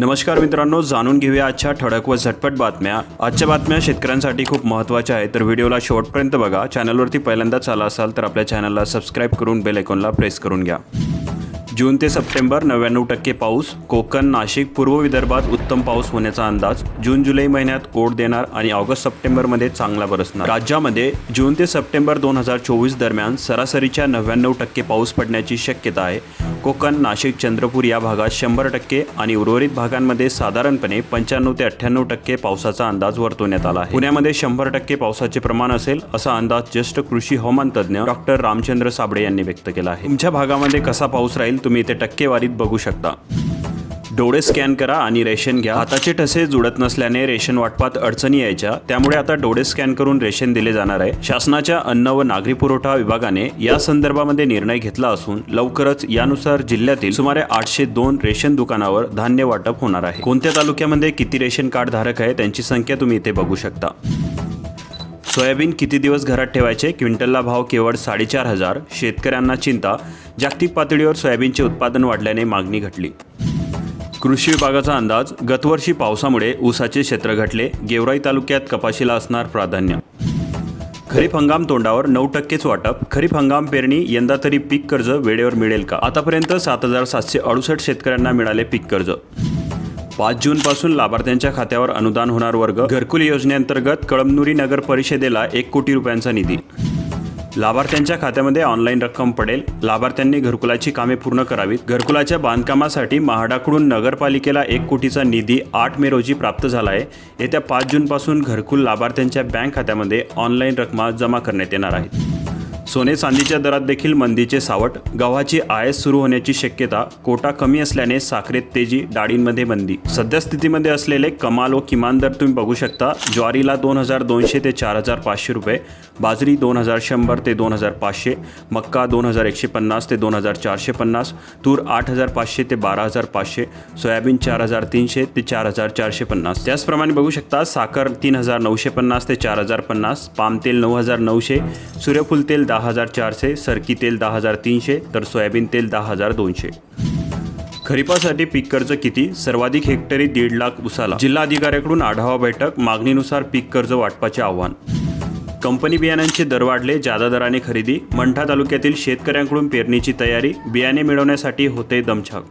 नमस्कार मित्रांनो जाणून घेऊया आजच्या ठळक व झटपट बातम्या. आजच्या बातम्या शेतकऱ्यांसाठी खूप महत्त्वाच्या आहेत. तर व्हिडिओला शेवटपर्यंत बघा. चॅनलवरती पहिल्यांदाच आला असाल तर आपल्या चॅनलला सबस्क्राईब करून बेल आयकॉनला प्रेस करून घ्या. जून ते सप्टेंबर नव्याण्णव टक्के पाऊस कोकण नाशिक पूर्व विदर्भात उत्तम पाऊस होण्याचा अंदाज जून जुलै महिन्यात ओढ देणार आणि ऑगस्ट सप्टेंबरमध्ये चांगला बरसणार. राज्यामध्ये जून ते सप्टेंबर दोन हजार चोवीस दरम्यान सरासरीच्या नव्याण्णव टक्के पाऊस पडण्याची शक्यता आहे. कोकण नाशिक चंद्रपूर या भागात शंभर टक्के आणि उर्वरित भागांमध्ये साधारणपणे पंच्याण्णव ते अठ्ठ्याण्णव टक्के पावसाचा अंदाज वर्तवण्यात आला आहे. पुण्यामध्ये शंभर टक्के पावसाचे प्रमाण असेल असा अंदाज ज्येष्ठ कृषी हवामान तज्ज्ञ डॉक्टर रामचंद्र साबळे यांनी व्यक्त केला आहे. तुमच्या भागामध्ये कसा पाऊस राहील तुम्ही इथे टक्केवारीत बघू शकता. डोळे स्कॅन करा आणि रेशन घ्या. हाताचे ठसे जुळत नसल्याने रेशन वाटपात अडचणी यायच्या. त्यामुळे आता डोळे स्कॅन करून रेशन दिले जाणार आहे. शासनाच्या अन्न व नागरी पुरवठा विभागाने या संदर्भामध्ये निर्णय घेतला असून लवकरच यानुसार जिल्ह्यातील सुमारे आठशे दोन रेशन दुकानावर धान्य वाटप होणार आहे. कोणत्या तालुक्यामध्ये किती रेशन कार्ड धारक आहे त्यांची संख्या तुम्ही इथे बघू शकता. सोयाबीन किती दिवस घरात ठेवायचे? क्विंटलला भाव केवळ साडेचार हजार. शेतकऱ्यांना चिंता. जागतिक पातळीवर सोयाबीनचे उत्पादन वाढल्याने मागणी घटली. कृषी विभागाचा अंदाज गतवर्षी पावसामुळे ऊसाचे क्षेत्र घटले. गेवराई तालुक्यात कपाशीला असणार प्राधान्य. खरीप हंगाम तोंडावर नऊ टक्केच वाटप. खरीप हंगाम पेरणी यंदा तरी पीक कर्ज वेळेवर मिळेल का? आतापर्यंत सात हजार सातशे अडुसष्ट शेतकऱ्यांना मिळाले पीक कर्ज. पाच जून पासून लाभार्थ्यांच्या खात्यावर अनुदान होणार वर्ग. घरकुल योजनेअंतर्गत कळमनुरी नगर परिषदेला एक कोटी रुपयांचा निधी. लाभार्थ्यांच्या खात्यामध्ये ऑनलाईन रक्कम पडेल. लाभार्थ्यांनी घरकुलाची कामे पूर्ण करावीत. घरकुलाच्या बांधकामासाठी महाडाकडून नगरपालिकेला एक कोटीचा निधी आठ मे रोजी प्राप्त झाला आहे. येत्या पाच जूनपासून घरकुल लाभार्थ्यांच्या बँक खात्यामध्ये ऑनलाईन रकमा जमा करण्यात येणार आहेत सोने चांदीच्या दरात देखील मंदीचे सावट गव्हाची आयात सुरू होण्याची शक्यता कोटा कमी असल्याने साखरेत तेजी डाळींमध्ये मंदी सद्यस्थितीमध्ये असलेले कमाल व किमान दर तुम्ही बघू शकता ज्वारीला दोन हजार दोनशे ते चार हजार पाचशे रुपये बाजरी दोन हजार शंभर ते दोन हजार पाचशे मक्का दोन हजार एकशे पन्नास ते दोन हजार चारशे पन्नास तूर आठ हजार पाचशे ते बारा हजार पाचशे सोयाबीन चार हजार तीनशे ते चार हजार चारशे पन्नास. त्याचप्रमाणे बघू शकता साखर तीन हजार नऊशे पन्नास ते चार हजार पन्नास पाम तेल नऊ हजार नऊशे सूर्यफूल तेल दहा हजार चारशे सरकी तेल दहा हजार तीनशे तर सोयाबीन तेल दहा हजार दोनशे. खरीपासाठी पीक कर्ज किती? सर्वाधिक हेक्टरी दीड लाख उसाला. जिल्हा अधिकाऱ्याकडून आढावा बैठक मागणीनुसार पीक कर्ज वाटपाचे आव्हान. कंपनी बियाण्यांचे दर वाढले जादा दराने खरेदी. मंठा तालुक्यातील शेतकऱ्यांकडून पेरणीची तयारी बियाणे मिळवण्यासाठी होते दमछाक.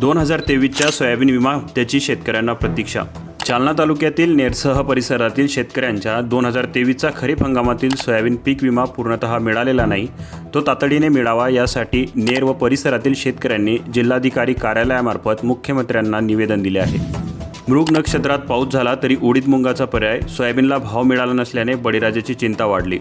दोन हजार तेवीसच्या सोयाबीन विमा हप्त्याची शेतकऱ्यांना प्रतीक्षा. जालना तालुक्यातील नेरसह परिसरातील शेतकऱ्यांच्या दोन हजार तेवीसचा खरीप हंगामातील सोयाबीन पीक विमा पूर्णतः मिळालेला नाही. तो तातडीने मिळावा यासाठी नेर व परिसरातील शेतकऱ्यांनी जिल्हाधिकारी कार्यालयामार्फत मुख्यमंत्र्यांना निवेदन दिले आहे. मृग नक्षत्रात पाऊस झाला तरी उडीद मुंगाचा पर्याय सोयाबीनला भाव मिळाला नसल्याने बळीराजाची चिंता वाढली.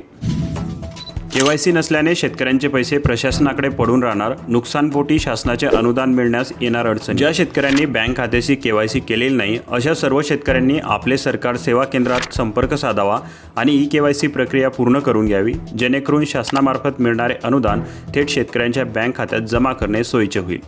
केवायसी नसल्याने शेतकऱ्यांचे पैसे प्रशासनाकडे पडून राहणार. नुकसानपोटी शासनाचे अनुदान मिळण्यास येणार अडचण. ज्या शेतकऱ्यांनी बँक खात्याशी केवायसी केलेली नाही अशा सर्व शेतकऱ्यांनी आपले सरकार सेवा केंद्रात संपर्क साधावा आणि ई केवायसी प्रक्रिया पूर्ण करून घ्यावी. जेणेकरून शासनामार्फत मिळणारे अनुदान थेट शेतकऱ्यांच्या बँक खात्यात जमा करणे सोयीचे होईल.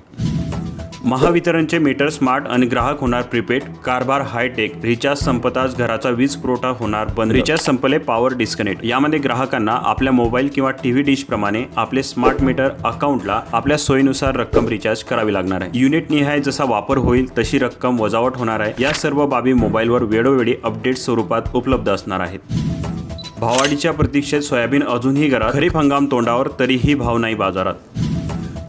महावितरणचे मीटर स्मार्ट आणि ग्राहक होणार प्रीपेड कारभार हायटेक रिचार्ज संपताच घराचा वीज पुरवठा होणार बंद. रिचार्ज संपले पॉवर डिस्कनेक्ट. यामध्ये ग्राहकांना आपल्या मोबाईल किंवा टीव्ही डिश प्रमाणे आपले स्मार्ट मीटर अकाउंटला आपल्या सोयीनुसार रक्कम रिचार्ज करावी लागणार आहे. युनिट निहाय जसा वापर होईल तशी रक्कम वजावट होणार आहे. या सर्व बाबी मोबाईलवर वेळोवेळी अपडेट स्वरूपात उपलब्ध असणार आहेत. भाववाढीच्या प्रतीक्षेत सोयाबीन अजूनही घरात. खरीप हंगाम तोंडावर तरीही भाव नाही बाजारात.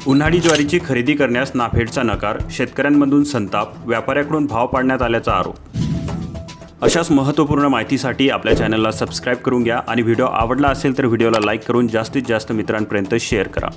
उन्हाळी ज्वारीची खरेदी करण्यास नाफेडचा नकार शेतकऱ्यांमधून संताप व्यापाऱ्याकडून भाव पाडण्यात आल्याचा आरोप. अशाच महत्त्वपूर्ण माहितीसाठी आपल्या चॅनलला सबस्क्राईब करून घ्या आणि व्हिडिओ आवडला असेल तर व्हिडिओला लाईक करून जास्तीत जास्त मित्रांपर्यंत शेअर करा.